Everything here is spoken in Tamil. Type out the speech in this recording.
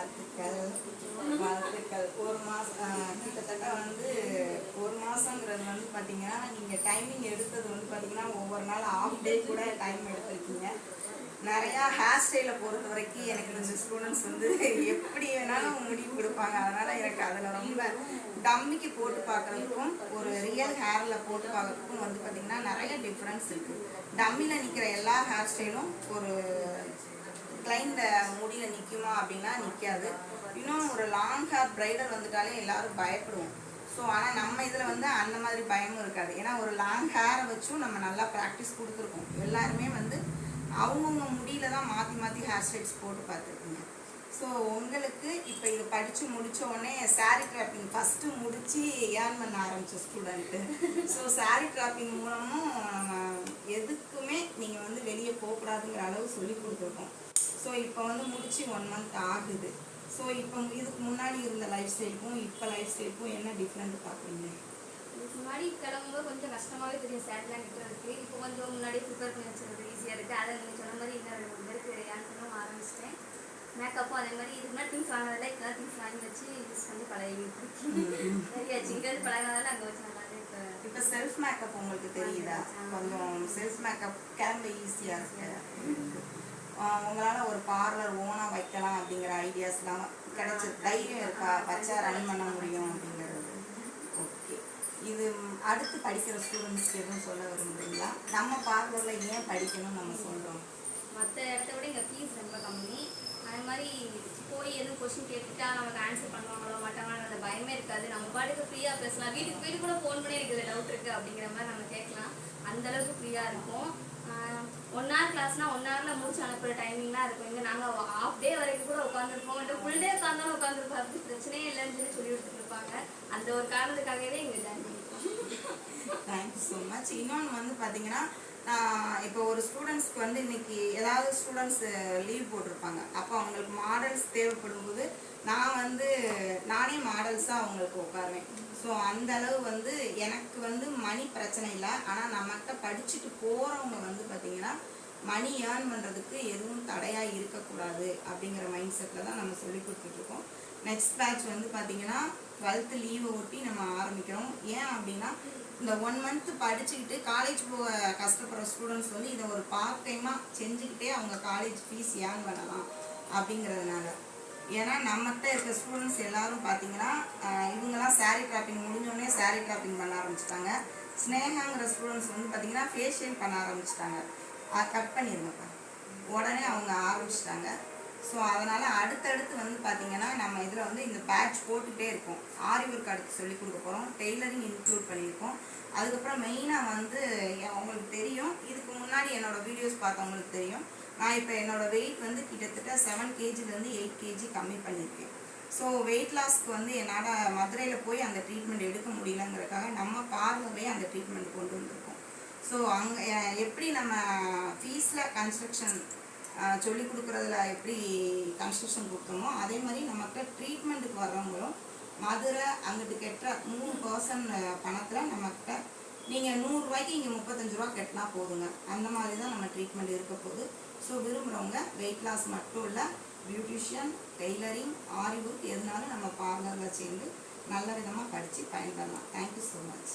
வாழ்த்துக்கள். வாழ்த்துக்கள். ஒரு மாதம் கிட்டத்தட்ட வந்து ஒரு மாதங்கிறது வந்து பார்த்தீங்கன்னா நீங்கள் டைமிங் எடுத்தது வந்து பார்த்தீங்கன்னா ஒவ்வொரு நாள் ஆஃப் டே கூட டைம் எடுத்துருக்கீங்க. நிறையா ஹேர் ஸ்டைலை பொறுத்த வரைக்கும் எனக்கு இந்த ஸ்டூடெண்ட்ஸ் வந்து எப்படி வேணாலும் முடிவு கொடுப்பாங்க. அதனால் எனக்கு அதில் ரொம்ப டம்மிக்கு போட்டு பார்க்குறதுக்கும் ஒரு ரியல் ஹேரில் போட்டு பார்க்குறதுக்கும் வந்து பார்த்திங்கன்னா நிறைய டிஃப்ரென்ஸ் இருக்குது டம்மியில் நிற்கிற எல்லா ஹேர் ஸ்டைலும் ஒரு கிளைண்ட முடியில் நிற்குமா அப்படின்னா நிற்காது இன்னும் ஒரு லாங் ஹேர் பிரைடல் வந்துட்டாலே எல்லாரும் பயப்படுவோம். ஸோ ஆனால் நம்ம இதில் வந்து அந்த மாதிரி பயமும் இருக்காது. ஏன்னா ஒரு லாங் ஹேரை வச்சும் நம்ம நல்லா ப்ராக்டிஸ் கொடுத்துருக்கோம். எல்லாருமே வந்து அவங்கவுங்க முடியில தான் மாற்றி மாற்றி ஹேர் ஸ்டைல்ஸ் போட்டு பார்த்துருக்கீங்க. ஸோ உங்களுக்கு இப்போ இது படித்து முடித்த உடனே சாரீ ட்ராப்பிங் ஃபஸ்ட்டு முடித்து ஏர்ன் பண்ண ஆரம்பித்த ஸ்டூடெண்ட்டு ஸோ சாரீ ட்ராப்பிங் மூலமும் நம்ம எதுக்குமே நீங்கள் வந்து வெளியே போகக்கூடாதுங்கிற அளவு சொல்லி கொடுத்துருக்கோம். ஸோ இப்போ வந்து முடிச்சு ஒன் மந்த் ஆகுது. ஸோ இப்போ இதுக்கு முன்னாடி இருந்த லைஃப் ஸ்டைலுக்கும் இப்போ லைஃப் ஸ்டைலுக்கும் என்ன டிஃப்ரெண்ட் பார்க்குறீங்க முன்னாடி கிளம்பும்போது கொஞ்சம் கஷ்டமாவே தெரியும். சேட்லாம் நிற்கிறதுக்கு இப்போ கொஞ்சம் முன்னாடி ப்ரிப்பேர் பண்ணி வச்சுருது ஈஸியாக இருக்குது அதை நீங்கள் சொன்ன மாதிரி இன்னும் ரெண்டு மூணு பேருக்கு ஏன் பண்ணவும் ஆரம்பிச்சிட்டேன். மேக்கப்பும் அதே மாதிரி இதுக்கு முன்னாடி திங்ஸ் வாங்கினதில்ல. இப்போ திங்ஸ் வாங்கி வச்சு யூஸ் பண்ணி பழகிட்டு சரியாச்சு இங்கேருந்து பழகினதால அங்கே வச்சு நல்லாவே இப்போ இப்போ செல்ஃப் மேக்கப் உங்களுக்கு தெரியுதா? கொஞ்சம் செல்ஃப் மேக்கப் கிளம்ப ஈஸியாக இருக்கு. உங்களால் ஒரு பார்லர் ஓனாக வைக்கலாம் அப்படிங்கிற ஐடியாஸ்லாம் கிடைச்சி தைரியம் இருக்கா? வச்சா ரன் பண்ண முடியும் அப்படிங்கிறது. ஓகே இது அடுத்து படிக்கிற ஸ்டூடெண்ட்ஸ்க்கு எதுவும் சொல்ல விரும்புறீங்களா? நம்ம பார்லரில் ஏன் படிக்கணும்னு நம்ம சொல்கிறோம் மற்ற இடத்த விட இங்கே ஃபீஸ் ரொம்ப கம்மி. அது மாதிரி போய் எதுவும் கொஸ்டின் கேட்டுட்டா நமக்கு ஆன்சர் பண்ணுவாங்களோ மாட்டாங்களோ அந்த பயமே இருக்காது. நம்ம பாட்டுக்கு ஃப்ரீயாக பேசலாம். வீட்டுக்கு வீடு கூட ஃபோன் பண்ணி எனக்கு டவுட் இருக்குது அப்படிங்கிற மாதிரி நம்ம கேட்கலாம். அந்த அளவுக்கு ஃப்ரீயாக இருக்கும் ஒன் ஹவர் கிளாஸ்னா ஒன் ஹவரில் முடிச்சு அனுப்புகிற டைமிங்லாம் இருக்கும். இங்கே நாங்கள் ஆஃப் டே வரைக்கும் கூட உட்காந்துருப்போம் இல்லை ஃபுல் டே உட்காந்தாலும் உட்காந்துருப்போம் அப்படி பிரச்சனையே இல்லைன்னு சொல்லி சொல்லி கொடுத்துருப்பாங்க இருப்பாங்க அந்த ஒரு காரணத்துக்காகவே இங்க ஜாயின் பண்ணிருக்கோம். தேங்க்யூ ஸோ மச் இன்னொன்று வந்து பார்த்தீங்கன்னா இப்போ ஒரு ஸ்டூடெண்ட்ஸ்க்கு வந்து இன்னைக்கு ஏதாவது ஸ்டூடெண்ட்ஸ் லீவ் போட்டிருப்பாங்க. அப்போ அவங்களுக்கு மாடல்ஸ் தேவைப்படும் போது நான் வந்து நானே மாடல்ஸாக அவங்களுக்கு உட்காருவேன். ஸோ அந்த அளவு வந்து எனக்கு வந்து மணி பிரச்சனை இல்லை. ஆனால் நம்மகிட்ட படிச்சுட்டு போகிறவங்க வந்து பார்த்தீங்கன்னா மணி ஏர்ன் பண்ணுறதுக்கு எதுவும் தடையாக இருக்கக்கூடாது அப்படிங்கிற மைண்ட் செட்டில் தான் நம்ம சொல்லி கொடுத்துட்ருக்கோம் நெக்ஸ்ட் பேட்ச் வந்து பார்த்தீங்கன்னா டுவெல்த்து லீவை ஒட்டி நம்ம ஆரம்பிக்கிறோம். ஏன் அப்படின்னா இந்த ஒன் மந்த் படிச்சுக்கிட்டு காலேஜ் போக கஷ்டப்படுற ஸ்டூடெண்ட்ஸ் வந்து இதை ஒரு பார்ட் டைமாக செஞ்சுக்கிட்டே அவங்க காலேஜ் ஃபீஸ் ஏர்ன் பண்ணலாம் அப்படிங்கிறதுனால. ஏன்னா நம்மகிட்ட இருக்க ஸ்டூடெண்ட்ஸ் எல்லாரும் பார்த்தீங்கன்னா இவங்கெல்லாம் சாரீ ட்ராப்பிங் முடிஞ்சோடனே சாரீ ட்ராப்பிங் பண்ண ஆரம்பிச்சிட்டாங்க. ஸ்னேகாங்கிற ஸ்டூடெண்ட்ஸ் வந்து பார்த்தீங்கன்னா ஃபேஷியல் பண்ண ஆரம்பிச்சிட்டாங்க. கட் பண்ணிடுங்கப்பா உடனே அவங்க ஆரம்பிச்சிட்டாங்க. ஸோ அதனால் அடுத்தடுத்து வந்து பார்த்திங்கன்னா நம்ம இதில் வந்து இந்த பேட்ச் போட்டுகிட்டே இருக்கோம். ஆரி ஒர்க் அடுத்து சொல்லி கொடுக்க போகிறோம் டெய்லரிங் இன்க்ளூட் பண்ணியிருக்கோம். அதுக்கப்புறம் மெயினாக வந்து அவங்களுக்கு உங்களுக்கு தெரியும். இதுக்கு முன்னாடி என்னோடய வீடியோஸ் பார்த்தவங்களுக்கு தெரியும். நான் இப்போ என்னோடய வெயிட் வந்து கிட்டத்தட்ட செவன் கேஜிலேருந்து எயிட் கேஜி கம்மி பண்ணியிருக்கேன். ஸோ வெயிட் லாஸ்க்கு வந்து என்னால் மதுரையில் போய் அந்த ட்ரீட்மெண்ட் எடுக்க முடியலங்கிறதுக்காக நம்ம பார்லர்லேயே அந்த ட்ரீட்மெண்ட் கொண்டு வந்திருக்கோம். ஸோ அங்கே எப்படி நம்ம ஃபீஸில் கன்ஸ்ட்ரக்ஷன் சொல்லி கொடுக்குறதுல எப்படி கன்ஸ்ட்ரக்ஷன் கொடுத்தோமோ அதே மாதிரி நம்மகிட்ட ட்ரீட்மெண்ட்டுக்கு வர்றவங்களும் மதுரை அங்கிட்டு கெட்டுற மூணு பர்சன் பணத்தில் நம்மக்கிட்ட நீங்கள் நூறுரூவாய்க்கு இங்கே முப்பத்தஞ்சு ரூபா கட்டினா போதுங்க. அந்த மாதிரி தான் நம்ம ட்ரீட்மெண்ட் இருக்க போகுது. ஸோ விரும்புகிறவங்க வெயிட் லாஸ் மட்டும் இல்லை பியூட்டிஷியன் டெய்லரிங் ஆரி ஒர்க் எதுனாலும் நம்ம பார்லரில் சேர்ந்து நல்ல விதமாக படித்து பயன்படலாம். Thank you so much